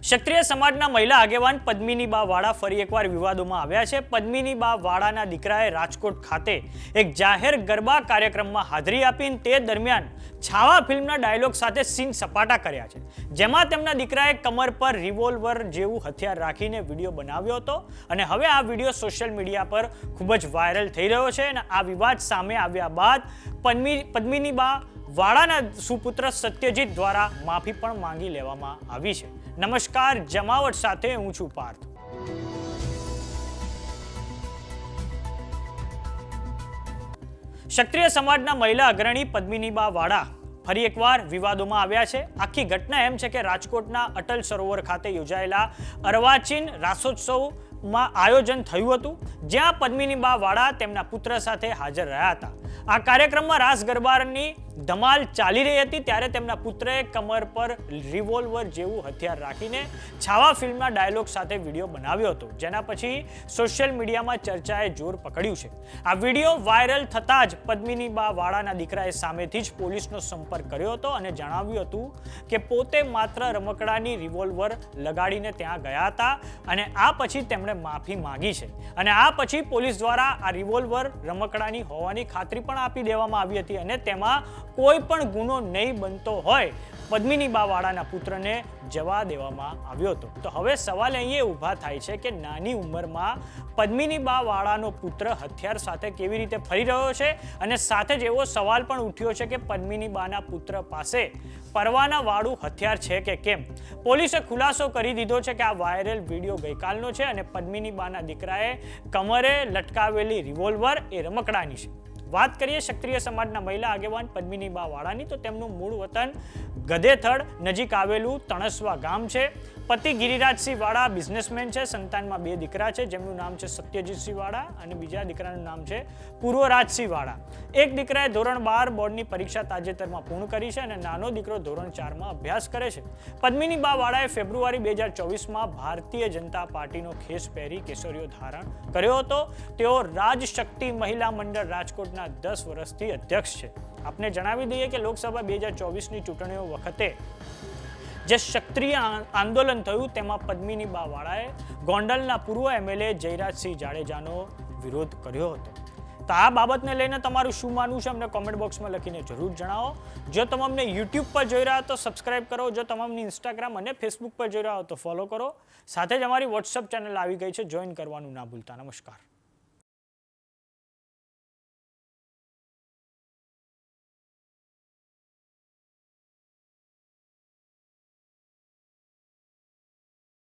ક્ષત્રિય સમાજના મહિલા આગેવાન પદ્મિની બા વાળા ફરી એકવાર વિવાદોમાં આવ્યા છે. પદ્મિની બા વાળાના દીકરાએ રાજકોટ ખાતે એક જાહેર ગરબા કાર્યક્રમમાં હાજરી આપીને તે દરમિયાન છાવા ફિલ્મના ડાયલોગ સાથે સીન સપાટા કર્યા છે. જેમાં તેમના દીકરાએ કમર પર રિવોલ્વર જેવું હથિયાર રાખીને વીડિયો બનાવ્યો હતો અને હવે આ વીડિયો સોશિયલ મીડિયા પર ખૂબ જ વાયરલ થઈ રહ્યો છે અને આ વિવાદ સામે આવ્યા બાદ પદ્મી પદ્મિની બા વાળાના સુપુત્ર સત્યજીત દ્વારા માફી પણ માંગી લેવામાં આવી છે. નમસ્કાર, જમાવટ સાથે હું છું પાર્થ. ક્ષત્રિય સમાજના મહિલા અગ્રણી પદ્મિનીબા વાડા ફરી એકવાર વિવાદોમાં આવ્યા છે. આખી ઘટના એમ છે કે રાજકોટના અટલ સરોવર ખાતે યોજાયેલા અર્વાચીન રાસોત્સવમાં આયોજન થયું હતું, જ્યાં પદ્મિનીબા વાડા તેમના પુત્ર સાથે હાજર રહ્યા હતા. આ કાર્યક્રમમાં રાસ ગરબાની ધમાલ ચાલી રહી હતી ત્યારે તેમના પુત્રએ કમર પર રિવોલ્વર જેવું હથિયાર રાખીને છાવા ફિલ્મના ડાયલોગ સાથે વીડિયો બનાવ્યો હતો, જેના પછી સોશિયલ મીડિયામાં ચર્ચાએ જોર પકડ્યું છે. આ વીડિયો વાયરલ થતાં જ પદ્મિની બા વાળાના દીકરાએ સામેથી જ પોલીસનો સંપર્ક કર્યો હતો અને જણાવ્યું હતું કે પોતે માત્ર રમકડાની રિવોલ્વર લગાડીને ત્યાં ગયા હતા અને આ પછી તેમણે માફી માંગી છે. અને આ પછી પોલીસ દ્વારા આ રિવોલ્વર રમકડાની હોવાની ખાતરી પણ આપી દેવામાં આવી હતી અને તેમાં કોઈ પણ ગુનો નહીં બનતો હોય પદ્મિની બાવાળાના પુત્રને જવા દેવામાં આવ્યો હતો. તો હવે સવાલ અહીંયા ઊભા થાય છે કે નાની ઉંમરમાં પદ્મિની બાવાળાનો પુત્ર હથિયાર સાથે કેવી રીતે ફરી રહ્યો છે? અને સાથે જ એવો સવાલ પણ ઉઠ્યો છે કે પદ્મિની બાના પુત્ર પાસે પરવાના વાળું હથિયાર છે કે કેમ? પોલીસે ખુલાસો કરી દીધો છે કે આ વાયરલ વીડિયો ગઈકાલનો છે અને પદ્મિની બાના દીકરાએ કમરે લટકાવેલી રિવોલ્વર એ રમકડાની છે. વાત કરીએ ક્ષત્રિય સમાજના મહિલા આગેવાન પદ્મિની બા વાળાની, તો તેમનું મૂળ વતન ગધેથડ નજીક આવેલું તણસવા ગામ છે. પતિ ગિરિરાજસિંહ વાળા બિઝનેસમેન છે, સંતાનમાં બે દીકરા છે, જેમનું નામ છે સત્યજીતસિંહ વાળા અને બીજા દીકરાનું નામ છે પૂર્વરાજસિંહ વાળા. એક દીકરાએ ધોરણ બાર બોર્ડની પરીક્ષા તાજેતરમાં પૂર્ણ કરી છે અને નાનો દીકરો ધોરણ ચારમાં અભ્યાસ કરે છે. પદ્મિની બા વાળાએ ફેબ્રુઆરી બે હજાર ચોવીસમાં ભારતીય જનતા પાર્ટીનો ખેસ પહેરી કેસરીઓ ધારણ કર્યો હતો. તેઓ રાજશક્તિ મહિલા મંડળ રાજકોટના દસ વર્ષથી અધ્યક્ષ છે. આપને જણાવી દઈએ કે લોકસભા બે હજાર ચોવીસની ચૂંટણીઓ વખતે જે ક્ષત્રિય આંદોલન થયું તેમાં પદ્મિની બા વાળાએ ગોંડલના પૂર્વ એમએલએ જયરાજસિંહ જાડેજાનો વિરોધ કર્યો હતો. તો આ બાબતને લઈને તમારું શું માનવું છે અમને કોમેન્ટ બોક્સમાં લખીને જરૂર જણાવો. જો તમે અમને યુટ્યુબ પર જોઈ રહ્યા તો સબસ્ક્રાઇબ કરો. જો તમે ઇન્સ્ટાગ્રામ અને ફેસબુક પર જોઈ રહ્યા હો તો ફોલો કરો. સાથે જ અમારી વોટ્સઅપ ચેનલ આવી ગઈ છે. જોઈન કરવાનું ના ભૂલતા. નમસ્કાર.